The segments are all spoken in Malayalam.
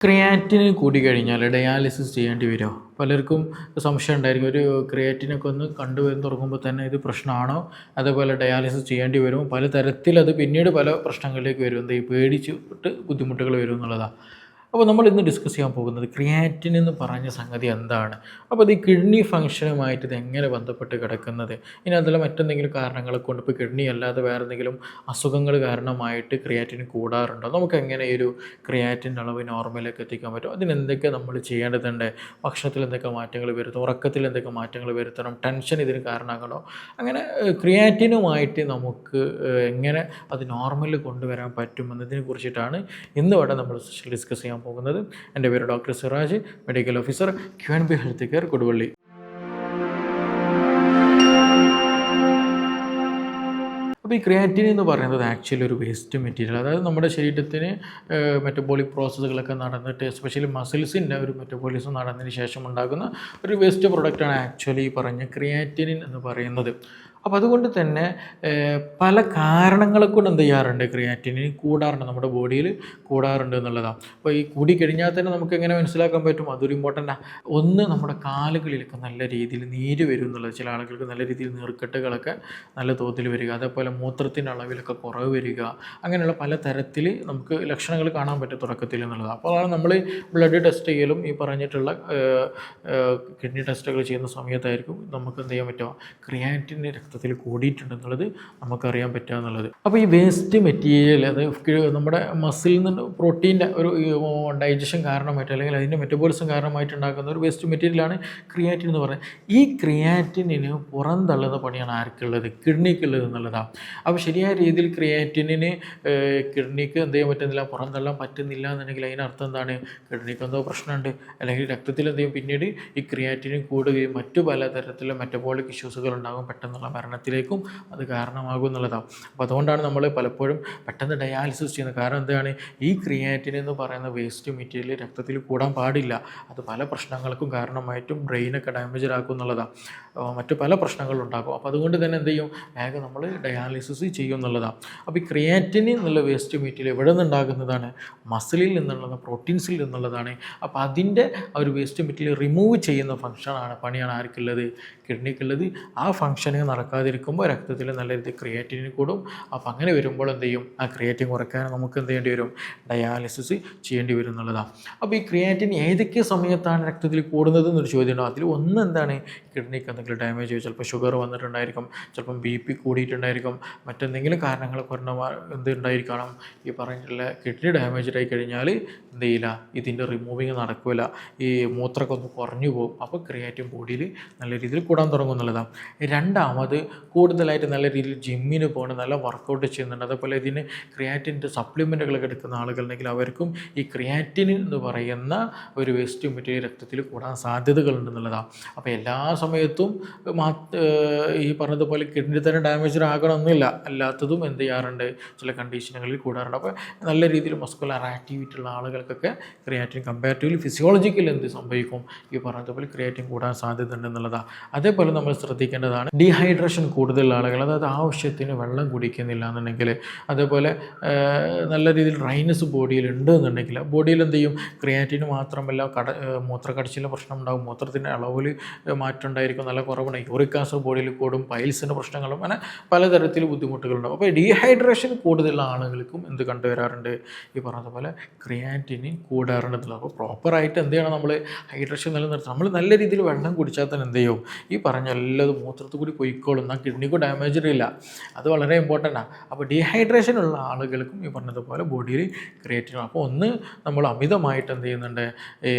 ക്രിയാറ്റിന് കൂടി കഴിഞ്ഞാൽ ഡയാലിസിസ് ചെയ്യേണ്ടി വരുമോ? പലർക്കും സംശയം ഉണ്ടായിരിക്കും. ഒരു ക്രിയാറ്റിനൊക്കെ ഒന്ന് കണ്ടുവരുന്ന തുടങ്ങുമ്പോൾ തന്നെ ഇത് പ്രശ്നമാണോ? അതേപോലെ ഡയാലിസിസ് ചെയ്യേണ്ടി വരും പല തരത്തിൽ അത് പിന്നീട് പല പ്രശ്നങ്ങളിലേക്ക് വരും. എന്താ ഈ പേടിച്ചിട്ട് ബുദ്ധിമുട്ടുകൾ വരും എന്നുള്ളതാണ് അപ്പോൾ നമ്മൾ ഇന്ന് ഡിസ്കസ് ചെയ്യാൻ പോകുന്നത് ക്രിയാറ്റിൻ എന്ന് പറഞ്ഞ സംഗതി എന്താണ്? അപ്പോൾ അത് ഈ കിഡ്നി ഫംഗ്ഷനുമായിട്ട് ഇത് എങ്ങനെ ബന്ധപ്പെട്ട് കിടക്കുന്നത്? ഇനി അതിൽ മറ്റെന്തെങ്കിലും കാരണങ്ങളെ കൊണ്ട് ഇപ്പോൾ കിഡ്നി അല്ലാതെ വേറെ എന്തെങ്കിലും അസുഖങ്ങൾ കാരണമായിട്ട് ക്രിയാറ്റിൻ കൂടാറുണ്ടോ? നമുക്ക് എങ്ങനെ ഈ ഒരു ക്രിയാറ്റിന്റെ അളവ് നോർമലിലേക്ക് എത്തിക്കാൻ പറ്റും? അതിന് എന്തൊക്കെ നമ്മൾ ചെയ്യേണ്ടതുണ്ട്? ഭക്ഷണത്തിൽ എന്തൊക്കെ മാറ്റങ്ങൾ വരുത്തും? ഉറക്കത്തിൽ എന്തൊക്കെ മാറ്റങ്ങൾ വരുത്തണം? ടെൻഷൻ ഇതിന് കാരണമാകണോ? അങ്ങനെ ക്രിയാറ്റിനുമായിട്ട് നമുക്ക് എങ്ങനെ അത് നോർമലിൽ കൊണ്ടുവരാൻ പറ്റുമെന്നതിനെ കുറിച്ചിട്ടാണ് ഇന്ന് ഇവിടെ നമ്മൾ ഡിസ്കസ് ചെയ്യാൻ പോകുന്നത്. എന്റെ പേര് doctor Siraj medical officer Q N B health care Koduvally. അപ്പോൾ ഈ ക്രിയാറ്റിൻ എന്ന് പറയുന്നത് ആക്ച്വലി ഒരു വേസ്റ്റ് മെറ്റീരിയൽ അതായത് നമ്മുടെ ശരീരത്തിന് മെറ്റബോളിക് പ്രോസസ്സുകളൊക്കെ നടന്നിട്ട് എസ്പെഷ്യലി മസിൽസിന്റെ ഒരു മെറ്റബോളിസം നടന്നതിന് ശേഷം ഉണ്ടാകുന്ന ഒരു വേസ്റ്റ് പ്രൊഡക്റ്റാണ് ആക്ച്വലി പറഞ്ഞ ക്രിയാറ്റിനിൻ എന്ന് പറയുന്നത്. അപ്പോൾ അതുകൊണ്ട് തന്നെ പല കാരണങ്ങളെ കൊണ്ട് എന്ത് ചെയ്യാറുണ്ട്? ക്രിയാറ്റിനിൻ കൂടാറുണ്ട്. നമ്മുടെ ബോഡിയിൽ കൂടാറുണ്ട് എന്നുള്ളതാണ് അപ്പോൾ ഈ കൂടി കഴിഞ്ഞാൽ തന്നെ നമുക്ക് എങ്ങനെ മനസ്സിലാക്കാൻ പറ്റും? അതൊരു ഇമ്പോർട്ടന്റ് ഒന്ന് നമ്മുടെ കാലുകളിലൊക്കെ നല്ല രീതിയിൽ നീര് വരും എന്നുള്ളത് ചില ആളുകൾക്ക് നല്ല രീതിയിൽ നീർക്കെട്ടുകളൊക്കെ നല്ല തോതിൽ വരിക അതേപോലെ മൂത്രത്തിന്റെ അളവിലൊക്കെ കുറവ് വരിക അങ്ങനെയുള്ള പല തരത്തിൽ നമുക്ക് ലക്ഷണങ്ങൾ കാണാൻ പറ്റും തുടക്കത്തിൽ എന്നുള്ളത്. അപ്പോൾ അതാണ് നമ്മൾ ബ്ലഡ് ടെസ്റ്റ് ചെയ്യലും ഈ പറഞ്ഞിട്ടുള്ള കിഡ്നി ടെസ്റ്റുകൾ ചെയ്യുന്ന സമയത്തായിരിക്കും നമുക്ക് എന്ത് ചെയ്യാൻ പറ്റുക? ക്രിയാറ്റിന്റെ രക്തത്തിൽ കൂടിയിട്ടുണ്ടെന്നുള്ളത് നമുക്കറിയാൻ പറ്റുക എന്നുള്ളത് അപ്പോൾ ഈ വേസ്റ്റ് മെറ്റീരിയൽ അത് നമ്മുടെ മസിലിൽ നിന്ന് പ്രോട്ടീന്റെ ഒരു ഡൈജഷൻ കാരണമായിട്ട് അല്ലെങ്കിൽ അതിന്റെ മെറ്റബോളിസം കാരണമായിട്ട് ഉണ്ടാക്കുന്ന ഒരു വേസ്റ്റ് മെറ്റീരിയലാണ് ക്രിയാറ്റിൻ എന്ന് പറയുന്നത്. ഈ ക്രിയാറ്റിനിന് പുറന്തള്ളുന്ന പണിയാണ് ആർക്കുള്ളത്? കിഡ്നിക്കുള്ളത് എന്നുള്ളതാണ് അപ്പോൾ ശരിയായ രീതിയിൽ ക്രിയാറ്റിനിന് കിഡ്നിക്ക് എന്ത് ചെയ്യാൻ പറ്റുന്നില്ല? പുറന്തള്ളാൻ പറ്റുന്നില്ല എന്നുണ്ടെങ്കിൽ അതിനർത്ഥം എന്താണ്? കിഡ്നിക്ക് എന്തോ പ്രശ്നമുണ്ട്. അല്ലെങ്കിൽ രക്തത്തിൽ എന്ത് പിന്നീട് ഈ ക്രിയാറ്റിനും കൂടുകയും മറ്റു പലതരത്തിലുള്ള മെറ്റബോളിക് ഇഷ്യൂസുകൾ ഉണ്ടാകും പെട്ടെന്നുള്ള മരണത്തിലേക്കും അത് കാരണമാകും എന്നുള്ളതാണ്. അപ്പോൾ അതുകൊണ്ടാണ് നമ്മൾ പലപ്പോഴും പെട്ടെന്ന് ഡയാലിസിസ് ചെയ്യുന്നത്. കാരണം എന്താണ്? ഈ ക്രിയാറ്റിൻ എന്ന് പറയുന്ന വേസ്റ്റ് മെറ്റീരിയൽ രക്തത്തിൽ കൂടാൻ പാടില്ല. അത് പല പ്രശ്നങ്ങൾക്കും കാരണമായിട്ടും ബ്രെയിനൊക്കെ ഡാമേജ് ആക്കും എന്നുള്ളതാണ്. മറ്റു പല പ്രശ്നങ്ങളും ഉണ്ടാക്കും. അപ്പോൾ അതുകൊണ്ട് തന്നെ എന്ത് ചെയ്യും? വേഗം നമ്മൾ ഡയാലിസിസ് ചെയ്യും എന്നുള്ളതാണ്. അപ്പോൾ ഈ ക്രിയാറ്റിൻ എന്നുള്ള വേസ്റ്റ് മെറ്റീരിയൽ എവിടെ നിന്നുണ്ടാകുന്നതാണ്? മസിലിൽ നിന്നുള്ളത് പ്രോട്ടീൻസിൽ നിന്നുള്ളതാണ്. അപ്പോൾ അതിന്റെ ആ ഒരു വേസ്റ്റ് മെറ്റീരിയൽ റിമൂവ് ചെയ്യുന്ന ഫംഗ്ഷനാണ് പണിയാണ് ആർക്കുള്ളത്? കിഡ്നിക്കുള്ളത്. ആ ഫംഗ്ഷന് നടക്കാതിരിക്കുമ്പോൾ രക്തത്തിൽ നല്ല രീതിയിൽ ക്രിയേറ്റിൻ കൂടും. അപ്പോൾ അങ്ങനെ വരുമ്പോൾ എന്ത് ചെയ്യും? ആ ക്രിയേറ്റിൻ കുറയ്ക്കാൻ നമുക്ക് എന്ത് ചെയ്യേണ്ടി വരും? ഡയാലിസിസ് ചെയ്യേണ്ടി വരും എന്നുള്ളതാണ് അപ്പോൾ ഈ ക്രിയേറ്റിൻ ഏതൊക്കെ സമയത്താണ് രക്തത്തിൽ കൂടുന്നത് എന്നൊരു ചോദ്യമുണ്ടോ അതിൽ ഒന്ന് എന്താണ്? കിഡ്നിക്ക് എന്തെങ്കിലും ഡാമേജ് ചിലപ്പോൾ ഷുഗർ വന്നിട്ടുണ്ടായിരിക്കും ചിലപ്പം ബി പി കൂടിയിട്ടുണ്ടായിരിക്കും മറ്റെന്തെങ്കിലും കാരണങ്ങൾ കുറഞ്ഞ എന്ത് ഉണ്ടായിരിക്കണം? ഈ പറഞ്ഞിട്ടുള്ള കിഡ്നി ഡാമേജ് ആയി കഴിഞ്ഞാൽ എന്ത് ചെയ്യില്ല? ഇതിന്റെ റിമൂവിങ് നടക്കില്ല ഈ മൂത്രമൊക്കെ ഒന്ന് കുറഞ്ഞു പോകും. അപ്പോൾ ക്രിയേറ്റീവ് ബോഡിയിൽ നല്ല രീതിയിൽ കൂടാൻ തുടങ്ങും എന്നുള്ളതാണ് രണ്ടാമത് കൂടുതലായിട്ട് നല്ല രീതിയിൽ ജിമ്മിന് പോകണം നല്ല വർക്കൗട്ട് ചെയ്യുന്നുണ്ട്. അതേപോലെ ഇതിന് ക്രിയാറ്റിന്റെ സപ്ലിമെന്റുകളൊക്കെ എടുക്കുന്ന ആളുകളുണ്ടെങ്കിൽ അവർക്കും ഈ ക്രിയാറ്റിൻ എന്ന് പറയുന്ന ഒരു വേസ്റ്റ് മെറ്റീരിയൽ രക്തത്തിൽ കൂടാൻ സാധ്യതകളുണ്ടെന്നുള്ളതാണ് അപ്പോൾ എല്ലാ സമയത്തും ഈ പറഞ്ഞതുപോലെ കിഡ്നി തന്നെ ഡാമേജ് ആകണമെന്നില്ല അല്ലാത്തതും എന്ത് ചെയ്യാറുണ്ട്? ചില കണ്ടീഷനുകളിൽ കൂടാറുണ്ട്. അപ്പോൾ നല്ല രീതിയിൽ മസ്കുലർ ആക്ടിവിറ്റി ഉള്ള ആളുകൾക്കൊക്കെ ക്രിയാറ്റിൻ കമ്പാരിറ്റീവ്ലി ഫിസിയോളജിക്കൽ എന്ത് സംഭവിക്കും? ഈ പറഞ്ഞതുപോലെ ക്രിയാറ്റിൻ കൂടാൻ സാധ്യത ഉണ്ടെന്നുള്ളതാണ് അതേപോലെ നമ്മൾ ശ്രദ്ധിക്കേണ്ടതാണ് ഡീഹൈഡ്രേഷൻ കൂടുതലുള്ള ആളുകൾ അതായത് ആവശ്യത്തിന് വെള്ളം കുടിക്കുന്നില്ല എന്നുണ്ടെങ്കിൽ അതേപോലെ നല്ല രീതിയിൽ ഡ്രൈനസ് ബോഡിയിൽ ഉണ്ട് എന്നുണ്ടെങ്കിൽ ബോഡിയിൽ എന്ത് ചെയ്യും ക്രിയാറ്റിന് മാത്രമല്ല കട മൂത്രക്കടച്ചിലെ പ്രശ്നം ഉണ്ടാകും മൂത്രത്തിന്റെ അളവിൽ മാറ്റം ഉണ്ടായിരിക്കും നല്ല കുറവുണ്ട് യൂറിക് ആസിഡ് ബോഡിയിൽ കൂടും. പൈൽസിന്റെ പ്രശ്നങ്ങളും അങ്ങനെ പലതരത്തിൽ ബുദ്ധിമുട്ടുകളുണ്ടാകും അപ്പോൾ ഡീഹൈഡ്രേഷൻ കൂടുതലുള്ള ആളുകൾക്കും എന്ത് കണ്ടുവരാറുണ്ട്? ഈ പറഞ്ഞതുപോലെ ക്രിയാറ്റിനിൻ കൂടാറുണ്ട് അപ്പോൾ പ്രോപ്പറായിട്ട് എന്ത് ചെയ്യണം നമ്മൾ? ഹൈഡ്രേഷൻ നിലനിർത്തണം. നമ്മൾ നല്ല രീതിയിൽ വെള്ളം കുടിച്ചാൽ തന്നെ എന്ത് ചെയ്യും? ഈ പറഞ്ഞ എല്ലാതും മൂത്രത്തിൽ കൂടി പൊയ്ക്കോളും. എന്നാൽ കിഡ്നിക്ക് ഡാമേജ് ഇല്ല. അത് വളരെ ഇമ്പോർട്ടന്റ് ആണ് അപ്പോൾ ഡീഹൈഡ്രേഷൻ ഉള്ള ആളുകൾക്കും ഈ പറഞ്ഞതുപോലെ ബോഡിയിൽ ക്രിയേറ്റ് ചെയ്യണം. അപ്പോൾ ഒന്ന് നമ്മൾ അമിതമായിട്ട് എന്ത് ചെയ്യുന്നുണ്ട്? ഈ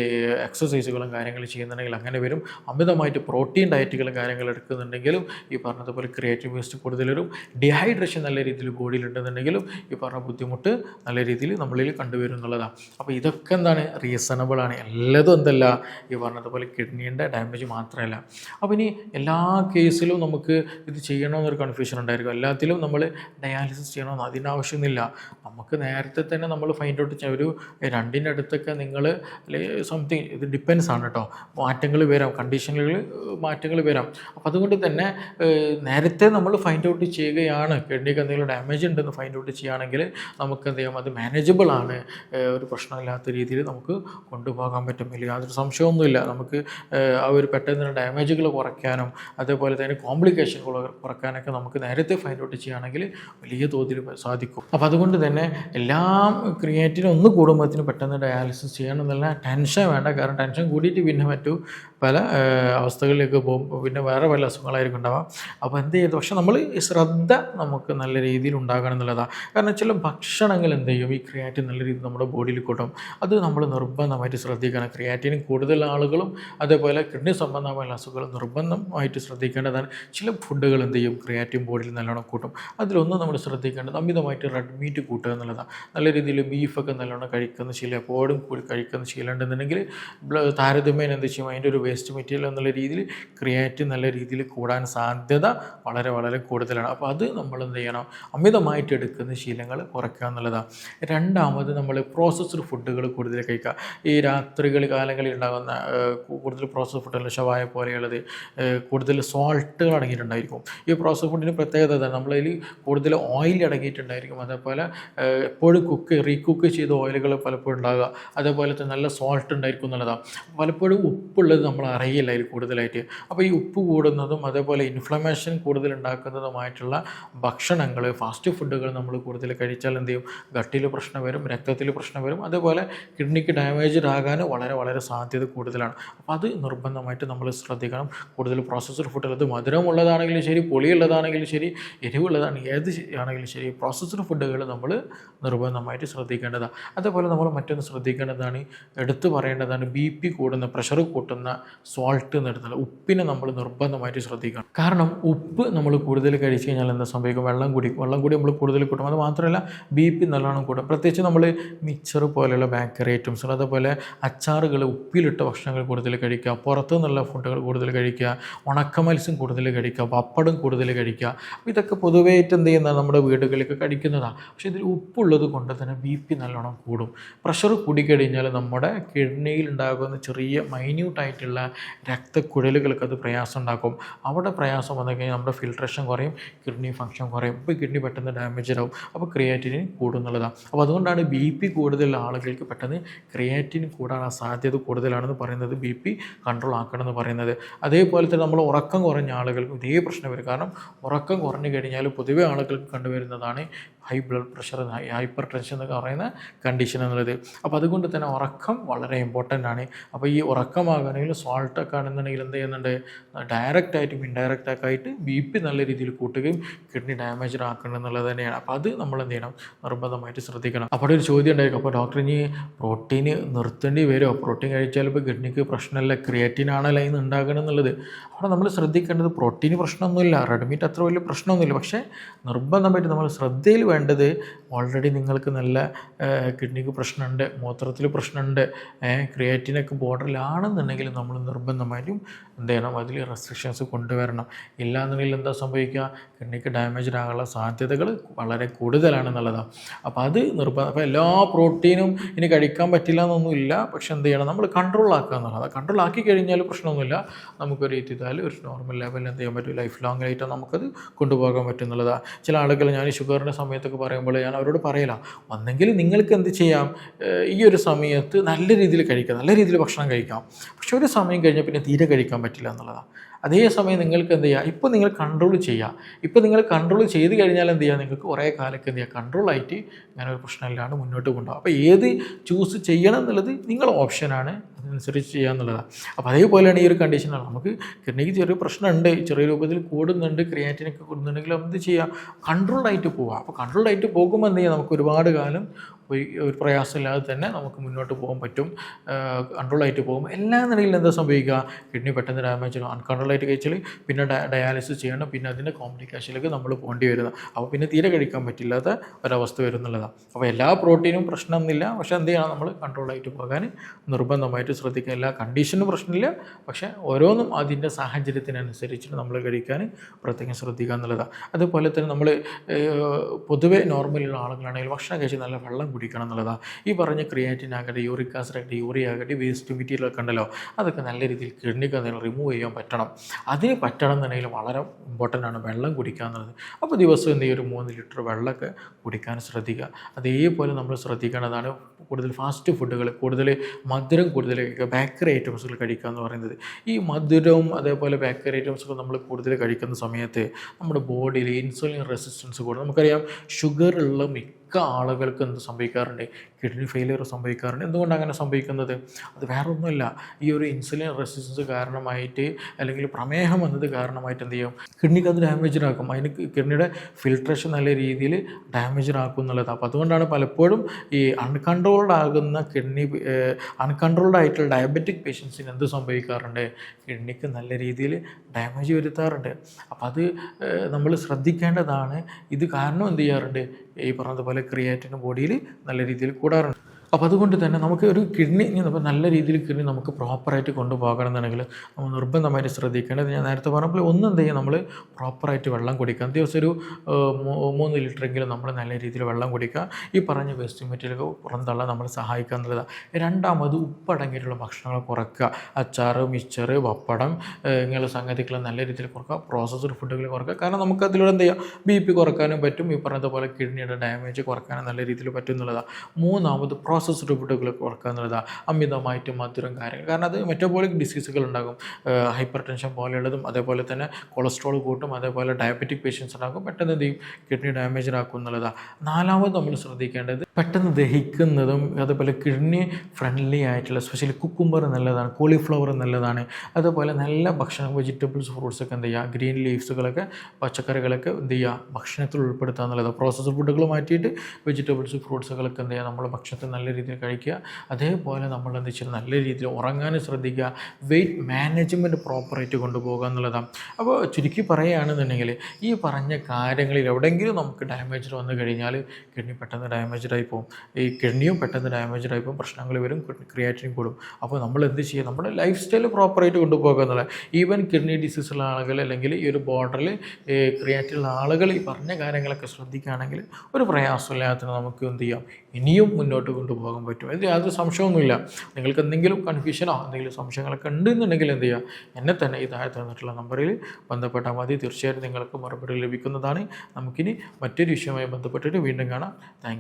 എക്സസൈസുകളും കാര്യങ്ങളും ചെയ്യുന്നുണ്ടെങ്കിൽ അങ്ങനെ വരും. അമിതമായിട്ട് പ്രോട്ടീൻ ഡയറ്റുകളും കാര്യങ്ങൾ എടുക്കുന്നുണ്ടെങ്കിലും ഈ പറഞ്ഞതുപോലെ ക്രിയേറ്റീവ് വേസ്റ്റ് കൂടുതൽ വരും. ഡീഹൈഡ്രേഷൻ നല്ല രീതിയിൽ ബോഡിയിൽ ഉണ്ടെന്നുണ്ടെങ്കിലും ഈ പറഞ്ഞ ബുദ്ധിമുട്ട് നല്ല രീതിയിൽ നമ്മളിൽ കണ്ടുവരും എന്നുള്ളതാണ് അപ്പോൾ ഇതൊക്കെ എന്താണ്? റീസണബിൾ ആണ്. എല്ലാതും എന്തല്ല? ഈ പറഞ്ഞതുപോലെ കിഡ്നീന്റെ ഡാമേജ് മാത്രമല്ല. അപ്പോൾ ഇനി എല്ലാ കേസിലും നമുക്ക് ഇത് ചെയ്യണമെന്നൊരു കൺഫ്യൂഷൻ ഉണ്ടായിരിക്കും. എല്ലാത്തിലും നമ്മൾ ഡയാലിസിസ് ചെയ്യണമെന്ന് അതിനാവശ്യമൊന്നുമില്ല നമുക്ക് നേരത്തെ തന്നെ നമ്മൾ ഫൈൻഡ് ഔട്ട് ചെയ്യാം. ഒരു രണ്ടിന്റെ അടുത്തൊക്കെ നിങ്ങൾ അല്ലെങ്കിൽ സംതിങ് ഇത് ഡിപ്പെൻസ് ആണ് കേട്ടോ മാറ്റങ്ങൾ വരാം. കണ്ടീഷനുകളിൽ മാറ്റങ്ങൾ വരാം. അപ്പം അതുകൊണ്ട് തന്നെ നേരത്തെ നമ്മൾ ഫൈൻഡ് ഔട്ട് ചെയ്യുകയാണ്. കിഡ്നിക്ക് എന്തെങ്കിലും ഡാമേജ് ഉണ്ടെന്ന് ഫൈൻഡ് ഔട്ട് ചെയ്യുകയാണെങ്കിൽ നമുക്ക് എന്ത് ചെയ്യാം? അത് മാനേജബിൾ ആണ്. ഒരു പ്രശ്നമില്ലാത്ത രീതിയിൽ നമുക്ക് കൊണ്ടുപോകാൻ പറ്റും ഇല്ല യാതൊരു സംശയമൊന്നുമില്ല. നമുക്ക് ആ ഒരു പെട്ടെന്ന് ഡാമേജുകൾ കുറയ്ക്കാനും അതേപോലെ തന്നെ കോംപ്ലിക്കേഷനുകൾ കുറയ്ക്കാനൊക്കെ നമുക്ക് നേരത്തെ ഫൈൻഡ് ഔട്ട് ചെയ്യുകയാണെങ്കിൽ വലിയ തോതിൽ സാധിക്കും. അപ്പോൾ അതുകൊണ്ട് തന്നെ എല്ലാം ക്രിയേറ്റിന് ഒന്ന് കൂടുമ്പോഴത്തേനും പെട്ടെന്ന് ഡയാലിസിസ് ചെയ്യണം എന്നുള്ള ടെൻഷൻ വേണ്ട. കാരണം ടെൻഷൻ കൂടിയിട്ട് പിന്നെ മറ്റു പല അവസ്ഥകളിലേക്ക് പോകും. പിന്നെ വേറെ പല അസുഖങ്ങളായിരിക്കും ഉണ്ടാവാം. അപ്പോൾ എന്ത് ചെയ്തു? പക്ഷെ നമ്മൾ ശ്രദ്ധ നമുക്ക് നല്ല രീതിയിൽ ഉണ്ടാകണം എന്നുള്ളതാണ് കാരണം ചില ഭക്ഷണങ്ങൾ എന്ത് ചെയ്യും? ഈ ക്രിയാറ്റിൻ നല്ല രീതിയിൽ നമ്മുടെ ബോഡിയിൽ കൂട്ടും. അത് നമ്മൾ നിർബന്ധമായിട്ട് ശ്രദ്ധിക്കണം. ക്രിയാറ്റിൻ കൂടുതൽ ആളുകളും അതേപോലെ കിഡ്നി സംബന്ധമായ അസുഖങ്ങൾ നിർബന്ധമായിട്ട് ശ്രദ്ധിക്കേണ്ടതാണ്. ചില ഫുഡുകൾ എന്ത് ചെയ്യും? ക്രിയാറ്റിൻ ബോഡിയിൽ നല്ലോണം കൂട്ടും. അതിലൊന്നും നമ്മൾ ശ്രദ്ധിക്കേണ്ടത് അമിതമായിട്ട് റെഡ് മീറ്റ് കൂട്ടുക എന്നുള്ളതാണ് നല്ല രീതിയിൽ ബീഫൊക്കെ നല്ലോണം കഴിക്കുന്ന ശീലം എപ്പോഴും കൂടി കഴിക്കുന്ന ശീലം ഉണ്ടെന്നുണ്ടെങ്കിൽ താരതമ്യം താരതമ്യേന എന്ത് ചെയ്യും? അതിന്റെ ഒരു വേസ്റ്റ് മെറ്റീരിയൽ എന്നുള്ള രീതിയിൽ ക്രിയാറ്റിൻ നല്ല രീതിയിൽ കൂടാൻ സാധ്യത വളരെ വളരെ കൂടുതലാണ്. അപ്പോൾ അത് നമ്മൾ എന്ത് ചെയ്യണം? അമിതമായിട്ട് എടുക്കുന്ന ശീലങ്ങൾ കുറയ്ക്കുക എന്നുള്ളതാണ്. രണ്ടാമത് നമ്മൾ പ്രോസസ്ഡ് ഫുഡുകൾ കൂടുതൽ കഴിക്കുക. ഈ രാത്രികൾ കാലങ്ങളിൽ ഉണ്ടാകുന്ന കൂടുതൽ പ്രോസസ്ഡ് ഫുഡുകൾ ഷവായ പോലെയുള്ളത് കൂടുതൽ സോൾട്ടുകൾ അടങ്ങിയിട്ടുണ്ടായിരിക്കും. ഈ പ്രോസസ്ഡ് ഫുഡിന് പ്രത്യേകത നമ്മളതിൽ കൂടുതൽ ഓയിൽ അടങ്ങിയിട്ടുണ്ടായിരിക്കും. അതേപോലെ എപ്പോഴും കുക്ക് റീകുക്ക് ചെയ്ത ഓയിലുകൾ പലപ്പോഴും ഉണ്ടാകുക. അതേപോലെ തന്നെ നല്ല സോൾട്ട് ഉണ്ടായിരിക്കും എന്നുള്ളതാണ്. പലപ്പോഴും ഉപ്പുള്ളത് നമ്മൾ അറിയില്ല അതിൽ കൂടുതലായിട്ട്. അപ്പോൾ ഈ ഉപ്പ് കൂടുന്നതും അതേപോലെ ഇൻഫ്ലമേഷൻ കൂടുതൽ ഉണ്ടാക്കുന്നതുമായിട്ടുള്ള ഭക്ഷണങ്ങൾ ഫാസ്റ്റ് ഫുഡുകൾ നമ്മൾ കൂടുതൽ കഴിച്ചാൽ എന്ത് ചെയ്യും? ഗട്ടിൽ പ്രശ്നം വരും രക്തത്തിൽ പ്രശ്നം വരും അതേപോലെ കിഡ്നിക്ക് ഡാമേജ്ഡ് ആകാൻ വളരെ വളരെ സാധ്യത കൂടുതലാണ്. അപ്പോൾ അത് നിർബന്ധമായിട്ട് നമ്മൾ ശ്രദ്ധിക്കണം. കൂടുതൽ പ്രോസസ്ഡ് ഫുഡുകൾ അത് മധുരമുള്ളതാണെങ്കിലും ശരി പൊളിയുള്ളതാണെങ്കിലും ശരി എരിവുള്ളതാണ് ഏത് ആണെങ്കിലും ശരി പ്രോസസ്ഡ് ഫുഡുകൾ നമ്മൾ നിർബന്ധമായിട്ട് ശ്രദ്ധിക്കേണ്ടതാണ്. അതേപോലെ നമ്മൾ മറ്റൊന്ന് ശ്രദ്ധിക്കേണ്ടതാണ് എടുത്തു പറയേണ്ടതാണ് ബി പി കൂടുന്ന പ്രഷർ കൂട്ടുന്ന സോൾട്ട് നിർത്തുന്നത് ഉപ്പിനെ നമ്മൾ നിർബന്ധമായിട്ട് ശ്രദ്ധിക്കണം. കാരണം ഉപ്പ് നമ്മൾ കൂടുതൽ കഴിച്ചു കഴിഞ്ഞാൽ എന്താ സംഭവിക്കും? വെള്ളം കൂടി വെള്ളം കൂടി നമ്മൾ കൂടുതൽ കൂട്ടും. അത് മാത്രമല്ല ബി പി നല്ലോണം കൂടും. പ്രത്യേകിച്ച് നമ്മൾ മിക്സർ പോലെയുള്ള ബേക്കറി ഐറ്റംസുകൾ അതേപോലെ അച്ചാറുകൾ ഉപ്പിലിട്ട ഭക്ഷണങ്ങൾ കൂടുതൽ കഴിക്കുക. പുറത്തു നിന്നുള്ള ഫുഡുകൾ കൂടുതൽ കഴിക്കുക. ഉണക്ക മത്സ്യം കൂടുതൽ കഴിക്കുക. പപ്പടം കൂടുതൽ കഴിക്കുക. ഇതൊക്കെ പൊതുവായിട്ട് എന്ത് ചെയ്യുന്ന നമ്മുടെ വീടുകളിലൊക്കെ കഴിക്കുന്നതാണ്. പക്ഷേ ഇതിൽ ഉപ്പുള്ളത് കൊണ്ട് തന്നെ ബി പി നല്ലോണം കൂടും. പ്രഷർ കൂടിക്കഴിഞ്ഞാൽ നമ്മുടെ കിഡ്നിയിൽ ഉണ്ടാകുന്ന ചെറിയ മൈന്യൂട്ടായിട്ടുള്ള രക്തക്കുഴലുകൾക്ക് അത് പ്രയാസം ഉണ്ടാക്കും അവിടെ പ്രയാസം വന്നു കഴിഞ്ഞാൽ നമ്മുടെ ഫിൽട്രേഷൻ കുറയും കിഡ്നി ഫങ്ഷൻ കുറയും. അപ്പോൾ കിഡ്നി പെട്ടെന്ന് ഡാമേജ് ആവും. അപ്പോൾ ക്രിയാറ്റിനിൻ കൂടുന്നുള്ളതാണ്. അപ്പോൾ അതുകൊണ്ടാണ് ബി പി കൂടുതലുള്ള ആളുകൾക്ക് പെട്ടെന്ന് ക്രിയാറ്റിൻ കൂടാനുള്ള സാധ്യത കൂടുതലാണെന്ന് പറയുന്നത് ബി പി കൺട്രോൾ ആക്കണം എന്ന് പറയുന്നത്. അതേപോലെ തന്നെ നമ്മൾ ഉറക്കം കുറഞ്ഞ ആളുകൾക്കും ഇതേ പ്രശ്നം വരും. കാരണം ഉറക്കം കുറഞ്ഞു കഴിഞ്ഞാൽ പൊതുവേ ആളുകൾക്ക് കണ്ടുവരുന്നതാണ് high blood pressure hypertension എന്നൊക്കെ പറയുന്ന കണ്ടീഷൻ എന്നുള്ളത്. അപ്പോൾ അതുകൊണ്ട് തന്നെ ഉറക്കം വളരെ ഇമ്പോർട്ടന്റ് ആണ്. അപ്പോൾ ഈ ഉറക്കമാകണമെങ്കിൽ സോൾട്ടൊക്കെ ആണെന്നുണ്ടെങ്കിൽ എന്ത് ചെയ്യുന്നുണ്ട്? ഡയറക്റ്റ് ആയിട്ടും ഇൻഡയറക്റ്റ് ഒക്കെ ആയിട്ട് ബി പി നല്ല രീതിയിൽ കൂട്ടുകയും കിഡ്നി ഡാമേജ് ആക്കണം എന്നുള്ളത് തന്നെയാണ്. അപ്പോൾ അത് നമ്മൾ എന്ത് ചെയ്യണം? നിർബന്ധമായിട്ട് ശ്രദ്ധിക്കണം. അപ്പോൾ അവിടെ ഒരു ചോദ്യം ഉണ്ടായിരിക്കും അപ്പോൾ ഡോക്ടർ ഇനി പ്രോട്ടീൻ നിർത്തേണ്ടി വരുമോ പ്രോട്ടീൻ കഴിച്ചാൽ ഇപ്പോൾ കിഡ്നിക്ക് പ്രശ്നമല്ല. ക്രിയേറ്റിൻ ആണല്ലോ ഇന്ന് ഉണ്ടാകണം എന്നുള്ളത്. അവിടെ നമ്മൾ ശ്രദ്ധിക്കേണ്ടത് പ്രോട്ടീന് പ്രശ്നമൊന്നുമില്ല. റെഡ് മീറ്റ് അത്ര വലിയ പ്രശ്നമൊന്നുമില്ല. പക്ഷേ നിർബന്ധമായിട്ട് നമ്മൾ ശ്രദ്ധയിൽ വേണ്ടത് ഓൾറെഡി നിങ്ങൾക്ക് നല്ല കിഡ്നിക്ക് പ്രശ്നമുണ്ട് മൂത്രത്തിൽ പ്രശ്നമുണ്ട് ക്രിയേറ്റിനൊക്കെ ബോർഡറിലാണെന്നുണ്ടെങ്കിൽ നമ്മൾ നിർബന്ധമായിട്ടും എന്ത് ചെയ്യണം അതിൽ റെസ്ട്രിക്ഷൻസ് കൊണ്ടുവരണം. ഇല്ലാന്നുണ്ടെങ്കിൽ എന്താ സംഭവിക്കുക? കിഡ്നിക്ക് ഡാമേജ് ആകാനുള്ള സാധ്യതകൾ വളരെ കൂടുതലാണെന്നുള്ളതാണ്. അപ്പോൾ അത് നിർബന്ധം അപ്പോൾ എല്ലാ പ്രോട്ടീനും ഇനി കഴിക്കാൻ പറ്റില്ല എന്നൊന്നുമില്ല പക്ഷെ എന്ത് ചെയ്യണം? നമ്മൾ കൺട്രോൾ ആക്കുക എന്നുള്ളത് കൺട്രോൾ ആക്കി കഴിഞ്ഞാൽ പ്രശ്നമൊന്നുമില്ല. നമുക്കൊരു ചെയ്താൽ ഒരു നോർമൽ ലെവലിൽ എന്ത് ചെയ്യാൻ പറ്റും? ലൈഫ് ലോങ് ആയിട്ട് നമുക്കത് കൊണ്ടുപോകാൻ പറ്റും എന്നുള്ളതാണ്. ചില ആളുകൾ ഞാൻ ഷുഗറിന്റെ സമയത്തൊക്കെ പറയുമ്പോൾ ഞാൻ അവരോട് പറയല ഒന്നെങ്കിൽ നിങ്ങൾക്ക് എന്ത് ചെയ്യാം? ഈ ഒരു സമയത്ത് നല്ല രീതിയിൽ കഴിക്കാം നല്ല രീതിയിൽ ഭക്ഷണം കഴിക്കാം. പക്ഷെ ഒരു സമയം കഴിഞ്ഞാൽ പിന്നെ തീരെ കഴിക്കാൻ പറ്റില്ല എന്നുള്ളതാണ് അതേസമയം നിങ്ങൾക്ക് എന്ത് ചെയ്യുക ഇപ്പോൾ നിങ്ങൾ കൺട്രോൾ ചെയ്യുക ഇപ്പോൾ നിങ്ങൾ കൺട്രോൾ ചെയ്ത് കഴിഞ്ഞാൽ എന്ത് ചെയ്യുക നിങ്ങൾക്ക് കുറേ കാലൊക്കെ എന്ത് ചെയ്യുക കൺട്രോളായിട്ട് ഇങ്ങനെ ഒരു പ്രശ്നമില്ലാണ്ട് മുന്നോട്ട് കൊണ്ടുപോകും. അപ്പോൾ ഏത് ചൂസ് ചെയ്യണം എന്നുള്ളത് നിങ്ങളുടെ ഓപ്ഷനാണ് അതനുസരിച്ച് ചെയ്യുക എന്നുള്ളതാണ് അപ്പോൾ അതേപോലെയാണ് ഈ ഒരു കണ്ടീഷനാണ് നമുക്ക് കിഡ്നിക്ക് ചെറിയ പ്രശ്നമുണ്ട്. ചെറിയ രൂപത്തിൽ കൂടുന്നുണ്ട്. ക്രിയാറ്റിനൊക്കെ കൂടുന്നുണ്ടെങ്കിൽ എന്ത് ചെയ്യുക കൺട്രോൾഡായിട്ട് പോവുക അപ്പോൾ കൺട്രോൾഡായിട്ട് പോകുമ്പോൾ എന്ത് ചെയ്യുക നമുക്ക് ഒരുപാട് കാലം അപ്പോൾ ഈ ഒരു പ്രയാസമില്ലാതെ തന്നെ നമുക്ക് മുന്നോട്ട് പോകാൻ പറ്റും. കൺട്രോളായിട്ട് പോകും. എല്ലാ നിലയിലും എന്താ സംഭവിക്കുക? കിഡ്നി പെട്ടെന്ന് ഡാമേജ് അൺകൺട്രോളായിട്ട് കഴിച്ചാൽ പിന്നെ ഡയാലിസിസ് ചെയ്യണം. പിന്നെ അതിന്റെ കോംപ്ലിക്കേഷനിലേക്ക് നമ്മൾ പോകേണ്ടി വരുന്നത് അപ്പോൾ പിന്നെ തീരെ കഴിക്കാൻ പറ്റില്ലാത്ത ഒരവസ്ഥ വരുന്നുള്ളതാണ് അപ്പോൾ എല്ലാ പ്രോട്ടീനും പ്രശ്നമൊന്നുമില്ല. പക്ഷേ എന്ത് ചെയ്യണം? നമ്മൾ കൺട്രോളായിട്ട് പോകാൻ നിർബന്ധമായിട്ട് ശ്രദ്ധിക്കുക. എല്ലാ കണ്ടീഷനും പ്രശ്നമില്ല. പക്ഷേ ഓരോന്നും അതിന്റെ സാഹചര്യത്തിനനുസരിച്ചിട്ട് നമ്മൾ കഴിക്കാൻ പ്രത്യേകം ശ്രദ്ധിക്കുക എന്നുള്ളതാണ് അതുപോലെ തന്നെ നമ്മൾ പൊതുവെ നോർമലുള്ള ആളുകളാണെങ്കിൽ ഭക്ഷണം കഴിച്ച് നല്ല വെള്ളം കുടിക്കണം എന്നുള്ളതാണ് ഈ പറഞ്ഞ ക്രിയാറ്റിൻ ആകട്ടെ യൂറിക് ആസിഡ് ആകട്ടെ യൂറിയ ആകട്ടെ വേസ്റ്റ് മെറ്റീരിയൽ ഒക്കെ ഉണ്ടല്ലോ അതൊക്കെ നല്ല രീതിയിൽ കിഡ്നിക്ക് എന്തെങ്കിലും റിമൂവ് ചെയ്യാൻ പറ്റണം. അതിന് പറ്റണം എന്നുണ്ടെങ്കിൽ വളരെ ഇമ്പോർട്ടന്റ് ആണ് വെള്ളം കുടിക്കുക എന്നുള്ളത്. അപ്പോൾ ദിവസം എന്ത് ഒരു മൂന്ന് ലിറ്റർ വെള്ളമൊക്കെ കുടിക്കാൻ ശ്രദ്ധിക്കുക. അതേപോലെ നമ്മൾ ശ്രദ്ധിക്കേണ്ടതാണ് കൂടുതൽ ഫാസ്റ്റ് ഫുഡുകൾ കൂടുതൽ മധുരം കൂടുതൽ ബേക്കറി ഐറ്റംസുകൾ കഴിക്കുക എന്ന് പറയുന്നത്. ഈ മധുരവും അതേപോലെ ബേക്കറി ഐറ്റംസൊക്കെ നമ്മൾ കൂടുതൽ കഴിക്കുന്ന സമയത്ത് നമ്മുടെ ബോഡിയിൽ ഇൻസുലിൻ റെസിസ്റ്റൻസ് കൂടും നമുക്കറിയാം. ഷുഗറുള്ള ഉള്ള മിക്ക ആളുകൾക്ക് എന്ത് സംഭവിക്കാറുണ്ട്? കിഡ്നി ഫെയിലിയർ സംഭവിക്കാറുണ്ട്. എന്തുകൊണ്ട് അങ്ങനെ സംഭവിക്കുന്നത്? അത് വേറെ ഒന്നുമല്ല ഈ ഒരു ഇൻസുലിൻ റെസിസ്റ്റൻസ് കാരണമായിട്ട് അല്ലെങ്കിൽ പ്രമേഹം വന്നത് കാരണമായിട്ട് എന്ത് ചെയ്യും? കിഡ്നിക്ക് അത് ഡാമേജ്ഡ് ആക്കും. അതിന് കിഡ്നിയുടെ ഫിൽട്രേഷൻ നല്ല രീതിയിൽ ഡാമേജ്ഡ് ആക്കും എന്നുള്ളത്. അപ്പോൾ അതുകൊണ്ടാണ് പലപ്പോഴും ഈ അൺകൺട്രോൾഡ് ആകുന്ന കിഡ്നി അൺകൺട്രോൾഡ് ആയിട്ടുള്ള ഡയബറ്റിക് പേഷ്യൻസിന് എന്ത് സംഭവിക്കാറുണ്ട്? കിഡ്നിക്ക് നല്ല രീതിയിൽ ഡാമേജ് വരുത്താറുണ്ട്. അപ്പോൾ അത് നമ്മൾ ശ്രദ്ധിക്കേണ്ടതാണ്. ഇത് കാരണം എന്ത് ചെയ്യാറുണ്ട്? ഈ പറഞ്ഞതുപോലെ ക്രിയാറ്റിന് ബോഡിയിൽ നല്ല രീതിയിൽ കൂടാറുണ്ട്. അപ്പോൾ അതുകൊണ്ട് തന്നെ നമുക്ക് ഒരു കിഡ്നി ഇപ്പോൾ നല്ല രീതിയിൽ കിഡ്നി നമുക്ക് പ്രോപ്പറായിട്ട് കൊണ്ടുപോകണമെന്നുണ്ടെങ്കിൽ നമ്മൾ നിർബന്ധമായിട്ട് ശ്രദ്ധിക്കേണ്ടത് ഞാൻ നേരത്തെ പറഞ്ഞപ്പോൾ ഒന്ന് എന്ത് നമ്മൾ പ്രോപ്പറായിട്ട് വെള്ളം കുടിക്കുക. ദിവസം ഒരു മൂന്ന് ലിറ്ററെങ്കിലും നമ്മൾ നല്ല രീതിയിൽ വെള്ളം കുടിക്കുക. ഈ പറഞ്ഞ വേസ്റ്റ് മെറ്റീരിയൽ പുറന്തള്ള നമ്മൾ സഹായിക്കുക എന്നുള്ളതാണ് രണ്ടാമത് ഉപ്പടങ്ങിയിട്ടുള്ള ഭക്ഷണങ്ങൾ കുറയ്ക്കുക അച്ചാർ മിച്ചറ് പപ്പടം ഇങ്ങനെയുള്ള സംഗതികൾ നല്ല രീതിയിൽ കുറക്കുക. പ്രോസസ്ഡ് ഫുഡുകൾ കുറക്കുക. കാരണം നമുക്ക് അതിലൂടെ എന്ത് ചെയ്യാം? ബി പി കുറക്കാനും പറ്റും. ഈ പറഞ്ഞതുപോലെ കിഡ്നിയുടെ ഡാമേജ് കുറക്കാനും നല്ല രീതിയിൽ പറ്റും എന്നുള്ളതാണ് മൂന്നാമത് പ്രോസസ്ഡ് ഫുഡുകൾ കുറക്കുക എന്നുള്ളതാണ് അമിതമായിട്ട് മധുരം കാര്യങ്ങൾ. കാരണം അത് മെറ്റബോളിക് ഡിസീസുകൾ ഉണ്ടാകും. ഹൈപ്പർ ടെൻഷൻ പോലെയുള്ളതും അതേപോലെ തന്നെ കൊളസ്ട്രോൾ കൂട്ടും അതേപോലെ ഡയബറ്റിക് പേഷ്യൻസ് ഉണ്ടാകും. പെട്ടെന്ന് എന്ത് ചെയ്യും? കിഡ്നി ഡാമേജ് ആക്കും എന്നുള്ളതാണ് നാലാമത് നമ്മൾ ശ്രദ്ധിക്കേണ്ടത് പെട്ടെന്ന് ദഹിക്കുന്നതും അതുപോലെ കിഡ്നി ഫ്രണ്ട്ലി ആയിട്ടുള്ള സ്പെഷ്യലി കുക്കുംബർ നല്ലതാണ് കോളിഫ്ലവർ നല്ലതാണ്. അതുപോലെ നല്ല ഭക്ഷണം വെജിറ്റബിൾസ് ഫ്രൂട്ട്സ് ഒക്കെ എന്ത് ചെയ്യുക ഗ്രീൻ ലീവ്സുകളൊക്കെ പച്ചക്കറികളൊക്കെ എന്ത് ചെയ്യുക ഭക്ഷണത്തിൽ ഉൾപ്പെടുത്തുക എന്നുള്ളത്. പ്രോസസ്ഡ് ഫുഡുകൾ മാറ്റിയിട്ട് വെജിറ്റബിൾസ് ഫ്രൂട്ട്സുകളൊക്കെ എന്ത് ചെയ്യുക നമ്മൾ ഭക്ഷണത്തിൽ നല്ല രീതിയിൽ കഴിക്കുക. അതേപോലെ നമ്മൾ എന്താ വെച്ചാൽ നല്ല രീതിയിൽ ഉറങ്ങാൻ ശ്രദ്ധിക്കുക. വെയിറ്റ് മാനേജ്മെന്റ് പ്രോപ്പറായിട്ട് കൊണ്ടുപോകുക എന്നുള്ളതാണ്. അപ്പോൾ ചുരുക്കി പറയുകയാണെന്നുണ്ടെങ്കിൽ ഈ പറഞ്ഞ കാര്യങ്ങളിൽ എവിടെയെങ്കിലും നമുക്ക് ഡാമേജ് വന്നു കഴിഞ്ഞാൽ കിഡ്നി പെട്ടെന്ന് ഡാമേജ്ഡ് ആയി പോകും ഈ കിഡ്നിയും പെട്ടെന്ന് ഡാമേജ്ഡായി പോകും പ്രശ്നങ്ങൾ വരും ക്രിയാറ്റിനും കൂടും. അപ്പോൾ നമ്മൾ എന്ത് ചെയ്യുക നമ്മുടെ ലൈഫ് സ്റ്റൈൽ പ്രോപ്പറായിട്ട് കൊണ്ടുപോകുക എന്നുള്ളത് ഈവൻ കിഡ്നി ഡിസീസുള്ള ആളുകൾ അല്ലെങ്കിൽ ഈ ഒരു ബോർഡറിൽ ക്രിയാറ്റിനുള്ള ആളുകൾ ഈ പറഞ്ഞ കാര്യങ്ങളൊക്കെ ശ്രദ്ധിക്കുകയാണെങ്കിൽ ഒരു പ്രയാസമില്ലാത്ത നമുക്ക് എന്ത് ചെയ്യാം? ഇനിയും മുന്നോട്ട് കൊണ്ടുപോകാൻ പറ്റും. ഇത് യാതൊരു സംശയമൊന്നുമില്ല. നിങ്ങൾക്ക് എന്തെങ്കിലും കൺഫ്യൂഷനോ എന്തെങ്കിലും സംശയങ്ങളൊക്കെ ഉണ്ടെന്നുണ്ടെങ്കിൽ എന്ത് ചെയ്യുക എന്നെ തന്നെ ഈ താഴെ തന്നിട്ടുള്ള നമ്പറിൽ ബന്ധപ്പെട്ടാൽ മതി. തീർച്ചയായിട്ടും നിങ്ങൾക്ക് മറുപടി ലഭിക്കുന്നതാണ്. നമുക്കിനി മറ്റൊരു വിഷയവുമായി ബന്ധപ്പെട്ടിട്ട് വീണ്ടും കാണാം. താങ്ക്